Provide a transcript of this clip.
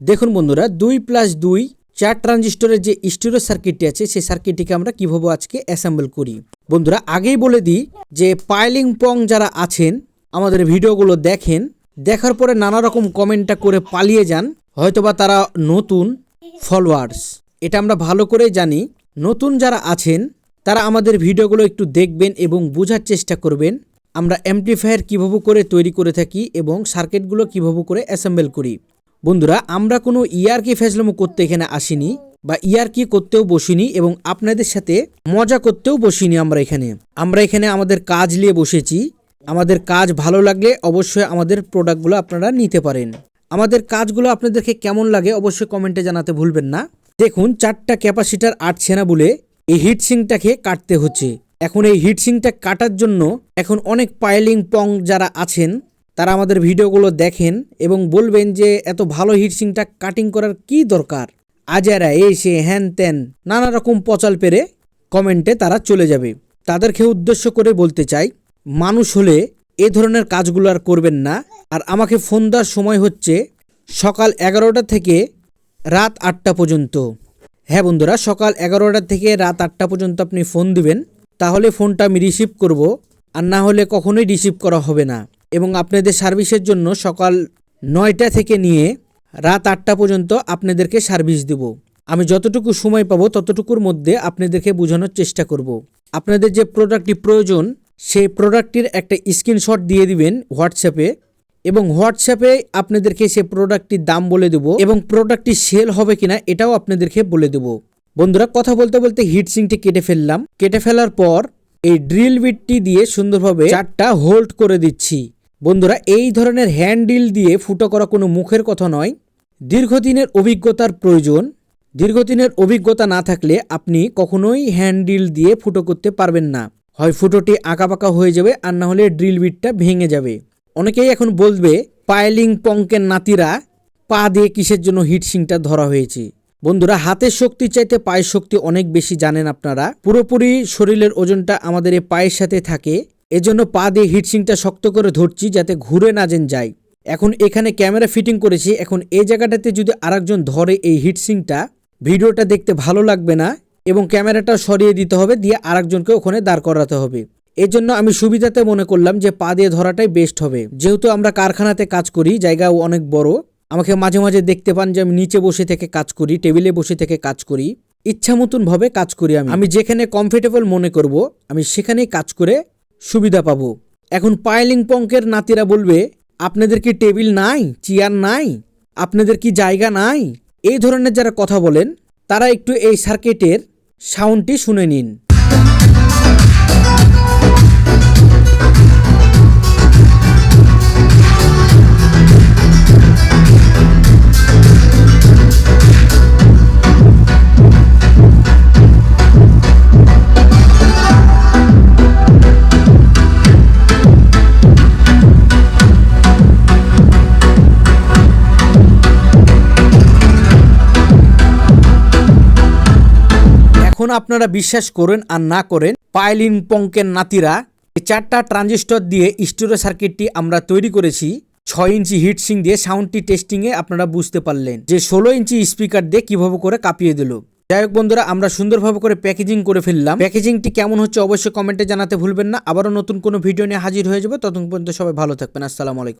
দেখুন বন্ধুরা, দুই প্লাস দুই, চার ট্রানজিস্টরের যে স্টিরো সার্কিটটি আছে, সেই সার্কিটটিকে আমরা কীভাবে আজকে অ্যাসেম্বল করি? বন্ধুরা, আগেই বলে দিই যে পাইলিং পং যারা আছেন, আমাদের ভিডিওগুলো দেখেন, দেখার পরে নানা রকম কমেন্টটা করে পালিয়ে যান, হয়তোবা তারা নতুন ফলোয়ার্স এটা আমরা ভালো করে জানি। নতুন যারা আছেন, তারা আমাদের ভিডিওগুলো একটু দেখবেন এবং বোঝার চেষ্টা করবেন, আমরা অ্যাম্পলিফায়ার কীভাবে করে তৈরি করে থাকি এবং সার্কিটগুলো কীভাবে করে অ্যাসেম্বল করি। বন্ধুরা, আমরা কোনো ইয়ার কি ফেসলামো করতে এখানে আসিনি বা ইয়ার কি করতেও বসিনি এবং আপনাদের সাথে মজা করতেও বসিনি আমরা এখানে। আমরা এখানে আমাদের কাজ নিয়ে বসেছি। আমাদের কাজ ভালো লাগলে অবশ্যই আমাদের প্রোডাক্টগুলো আপনারা নিতে পারেন। আমাদের কাজগুলো আপনাদেরকে কেমন লাগে অবশ্যই কমেন্টে জানাতে ভুলবেন না। দেখুন, চারটা ক্যাপাসিটার আটছে না বলে এই হিটসিংটাকে কাটতে হচ্ছে। এখন এই হিটসিংটা কাটার জন্য এখন অনেক পাইলিং পং যারা আছেন তারা আমাদের ভিডিওগুলো দেখেন এবং বলবেন যে এত ভালো হিটসিংটা কাটিং করার কি দরকার? আজারা এসে হ্যান ত্যান নানা রকম পচাল পেরে কমেন্টে তারা চলে যাবে। তাদেরকে উদ্দেশ্য করে বলতে চাই, মানুষ হলে এ ধরনের কাজগুলো আর করবেন না। আর আমাকে ফোন দেওয়ার সময় হচ্ছে সকাল এগারোটা থেকে রাত আটটা পর্যন্ত। হ্যাঁ বন্ধুরা, সকাল এগারোটা থেকে রাত আটটা পর্যন্ত আপনি ফোন দিবেন। তাহলে ফোনটা আমি রিসিভ করব। আর না হলে কখনোই রিসিভ করা হবে না। এবং আপনাদের সার্ভিসের জন্য সকাল নয়টা থেকে নিয়ে রাত আটটা পর্যন্ত আপনাদেরকে সার্ভিস দেব। আমি যতটুকু সময় পাবো ততটুকুর মধ্যে আপনাদেরকে বোঝানোর চেষ্টা করব। আপনাদের যে প্রোডাক্টটি প্রয়োজন, সেই প্রোডাক্টটির একটা স্ক্রিনশট দিয়ে দিবেন হোয়াটসঅ্যাপে এবং হোয়াটসঅ্যাপে আপনাদেরকে সে প্রোডাক্টটির দাম বলে দেবো এবং প্রোডাক্টটি সেল হবে কিনা এটাও আপনাদেরকে বলে দেবো। বন্ধুরা, কথা বলতে বলতে হিটসিংটি কেটে ফেললাম। কেটে ফেলার পর এই ড্রিল বিটটি দিয়ে সুন্দরভাবে চারটা হোল্ড করে দিচ্ছি। বন্ধুরা, এই ধরনের হ্যান্ডডিল দিয়ে ফুটো করা কোনো মুখের কথা নয়। দীর্ঘদিনের অভিজ্ঞতার প্রয়োজন। দীর্ঘদিনের অভিজ্ঞতা না থাকলে আপনি কখনোই হ্যান্ডডিল দিয়ে ফুটো করতে পারবেন না। হয় ফুটোটি আঁকাবাঁকা হয়ে যাবে, আর না হলে ড্রিল বিটটা ভেঙে যাবে। অনেকেই এখন বলবে, পাইলিং পঙ্কের নাতিরা পা দিয়ে কিসের জন্য হিটসিংটা ধরা হয়েছে? বন্ধুরা, হাতের শক্তি চাইতে পায়ের শক্তি অনেক বেশি জানেন আপনারা। পুরোপুরি শরীরের ওজনটা আমাদের এই পায়ের সাথে থাকে। এজন্য পা দিয়ে হিটসিংটা শক্ত করে ধরছি যাতে ঘুরে না যেন যায় এখন এখানে ক্যামেরা ফিটিং করেছি, এখন এই জায়গাটাতে যদি আরেকজন ধরে এই হিটসিংটা, ভিডিওটা দেখতে ভালো লাগবে না, এবং ক্যামেরাটা সরিয়ে দিতে হবে, দিয়ে আরেকজনকে ওখানে দাঁড় করাতে হবে। এই জন্য আমি সুবিধাতে মনে করলাম যে পা দিয়ে ধরাটাই বেস্ট হবে। যেহেতু আমরা কারখানাতে কাজ করি জায়গা অনেক বড়, আমাকে মাঝে মাঝে দেখতে পান যে আমি নিচে বসে থেকে কাজ করি, টেবিলে বসে থেকে কাজ করি ইচ্ছা মতনভাবে কাজ করি আমি। আমি যেখানে কমফোর্টেবল মনে করব, আমি সেখানেই কাজ করে সুবিধা পাব। এখন পাইলিং পঙ্কের নাতিরা বলবে, আপনাদের কি টেবিল নাই? চেয়ার নাই? আপনাদের কি জায়গা নাই? এই ধরনের যারা কথা বলেন, তারা একটু এই সার্কিটের সাউন্ডটি শুনে নিন। এখন আপনারা বিশ্বাস করেন আর না করেন, পাইলিন পঙ্কের নাতিরা চারটা ট্রানজিস্টর দিয়ে স্টোরেজ সার্কিটটি আমরা তৈরি করেছি। ছয় ইঞ্চি হিটসিং দিয়ে সাউন্ডটি টেস্টিংয়ে আপনারা বুঝতে পারলেন যে ষোলো ইঞ্চি স্পিকার দিয়ে কীভাবে করে কাঁপিয়ে দিল। যাই হোক বন্ধুরা, আমরা সুন্দরভাবে করে প্যাকেজিং করে ফেললাম। প্যাকেজিংটি কেমন হচ্ছে অবশ্যই কমেন্টে জানাতে ভুলবেন না। আবারও নতুন কোনো ভিডিও নিয়ে হাজির হয়ে যাবে। ততক্ষণ পর্যন্ত সবাই ভালো থাকবেন। আসসালামু আলাইকুম।